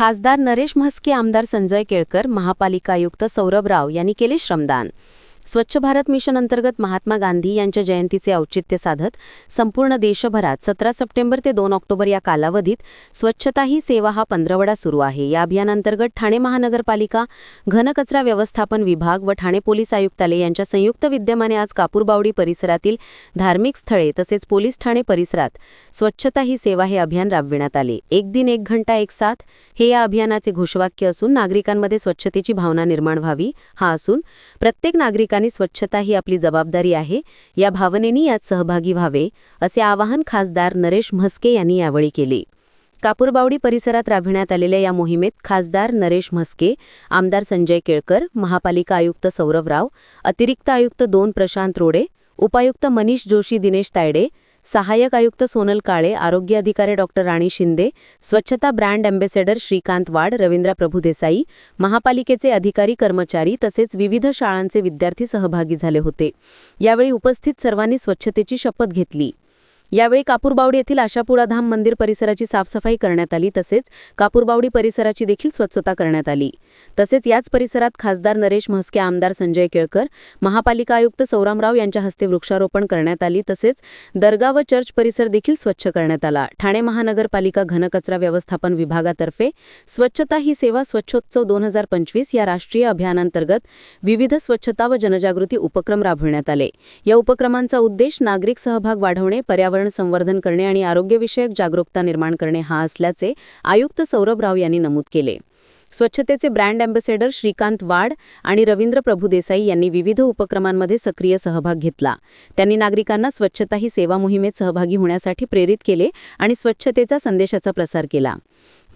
खासदार नरेश म्हस्के आमदार संजय केळकर महापालिका आयुक्त सौरभ राव यांनी केले श्रमदान. स्वच्छ भारत मिशन अंतर्गत महात्मा गांधी यांच्या जयंतीचे औचित्य साधत संपूर्ण देशभरात सतरा सप्टेंबर ते दोन ऑक्टोबर या कालावधीत स्वच्छता ही सेवा हा पंधरवडा सुरू आहे. या अभियानांतर्गत ठाणे महानगरपालिका घनकचरा व्यवस्थापन विभाग व ठाणे पोलीस आयुक्तालय यांच्या संयुक्त विद्यमाने आज कापूरबावडी परिसरातील धार्मिक स्थळे तसेच पोलीस ठाणे परिसरात स्वच्छता ही सेवा हे अभियान राबविण्यात आले. एक दिन एक घंटा एक साथ हे या अभियानाचे घोषवाक्य असून नागरिकांमध्ये स्वच्छतेची भावना निर्माण व्हावी हा असून प्रत्येक नागरिकांनी स्वच्छता ही आपली जबाबदारी आहे या भावनेनी यात सहभागी व्हावे असे आवाहन खासदार नरेश म्हस्के यांनी यावेळी केले. कापूरबावडी परिसरात राबविण्यात आलेल्या या मोहिमेत खासदार नरेश म्हस्के आमदार संजय केळकर महापालिका आयुक्त सौरभ राव अतिरिक्त आयुक्त दोन प्रशांत रोडे उपायुक्त मनीष जोशी दिनेश तायडे सहाय्यक आयुक्त सोनल काळे आरोग्य अधिकारी डॉक्टर राणी शिंदे स्वच्छता ब्रँड अँबेसेडर श्रीकांत वाड रवींद्र प्रभुदेसाई महापालिकेचे अधिकारी कर्मचारी तसेच विविध शाळांचे विद्यार्थी सहभागी झाले होते. यावेळी उपस्थित सर्वांनी स्वच्छतेची शपथ घेतली. यावेळी कापूरबावडी येथील आशापुरा धाम मंदिर परिसराची साफसफाई करण्यात आली तसेच कापूरबावडी परिसराची देखील स्वच्छता करण्यात आली. तसेच याच परिसरात खासदार नरेश म्हस्के आमदार संजय केळकर महापालिका आयुक्त सौरामराव यांच्या हस्ते वृक्षारोपण करण्यात आली तसेच दर्गा व चर्च परिसर देखील स्वच्छ करण्यात आला. ठाणे महानगरपालिका घनकचरा व्यवस्थापन विभागातर्फे स्वच्छता ही सेवा स्वच्छोत्सव दोन हजार पंचवीस या राष्ट्रीय अभियानांतर्गत विविध स्वच्छता व जनजागृती उपक्रम राबविण्यात आले. या उपक्रमांचा उद्देश नागरिक सहभाग वाढवणे पर्यावरण पर्यावरण संवर्धन करणे आणि आरोग्यविषयक जागरूकता निर्माण करणे हा असल्याचे आयुक्त सौरभ राव यांनी नमूद केले. स्वच्छतेचे ब्रँड अँबेसेडर श्रीकांत वाड आणि रवींद्र प्रभुदेसाई यांनी विविध उपक्रमांमध्ये सक्रिय सहभाग घेतला. त्यांनी नागरिकांना स्वच्छता ही सेवा मोहिमेत सहभागी होण्यासाठी प्रेरित केले आणि स्वच्छतेचा संदेशाचा प्रसार केला.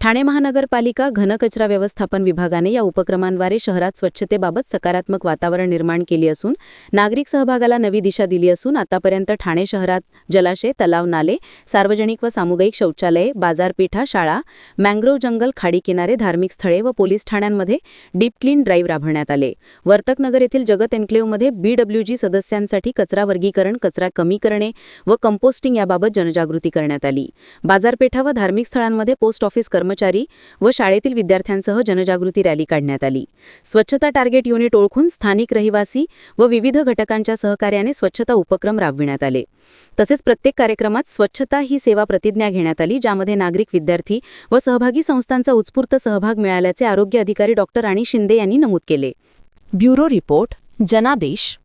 ठाणे महानगरपालिका घनकचरा व्यवस्थापन विभागाने या उपक्रमांद्वारे शहरात स्वच्छतेबाबत सकारात्मक वातावरण निर्माण केली असून नागरिक सहभागाला नवी दिशा दिली असून आतापर्यंत ठाणे शहरात जलाशय तलाव नाले सार्वजनिक व सामुदायिक शौचालये बाजारपेठा शाळा मँग्रोव्ह जंगल खाडी किनारे धार्मिक स्थळे व पोलीस ठाण्यांमध्ये डीप क्लीन ड्राईव्ह राबवण्यात आले. वर्तकनगर येथील जगत एन्क्लेव्हमध्ये बीडब्ल्यूजी सदस्यांसाठी कचरा वर्गीकरण कचरा कमी करणे व कंपोस्टिंग याबाबत जनजागृती करण्यात आली. बाजारपेठा व धार्मिक स्थळांमध्ये पोस्ट ऑफिस कर्मचारी व शाळेतील विद्यार्थ्यांसह जनजागृती रॅली काढण्यात आली. स्वच्छता टार्गेट युनिट ओळखून स्थानिक रहिवासी व विविध घटकांच्या सहकार्याने स्वच्छता उपक्रम राबविण्यात आले. तसेच प्रत्येक कार्यक्रमात स्वच्छता ही सेवा प्रतिज्ञा घेण्यात आली ज्यामध्ये नागरिक विद्यार्थी व सहभागी संस्थांचा उत्स्फूर्त सहभाग मिळाल्याचे आरोग्य अधिकारी डॉक्टर राणी शिंदे यांनी नमूद केले. ब्युरो रिपोर्ट जनादेश.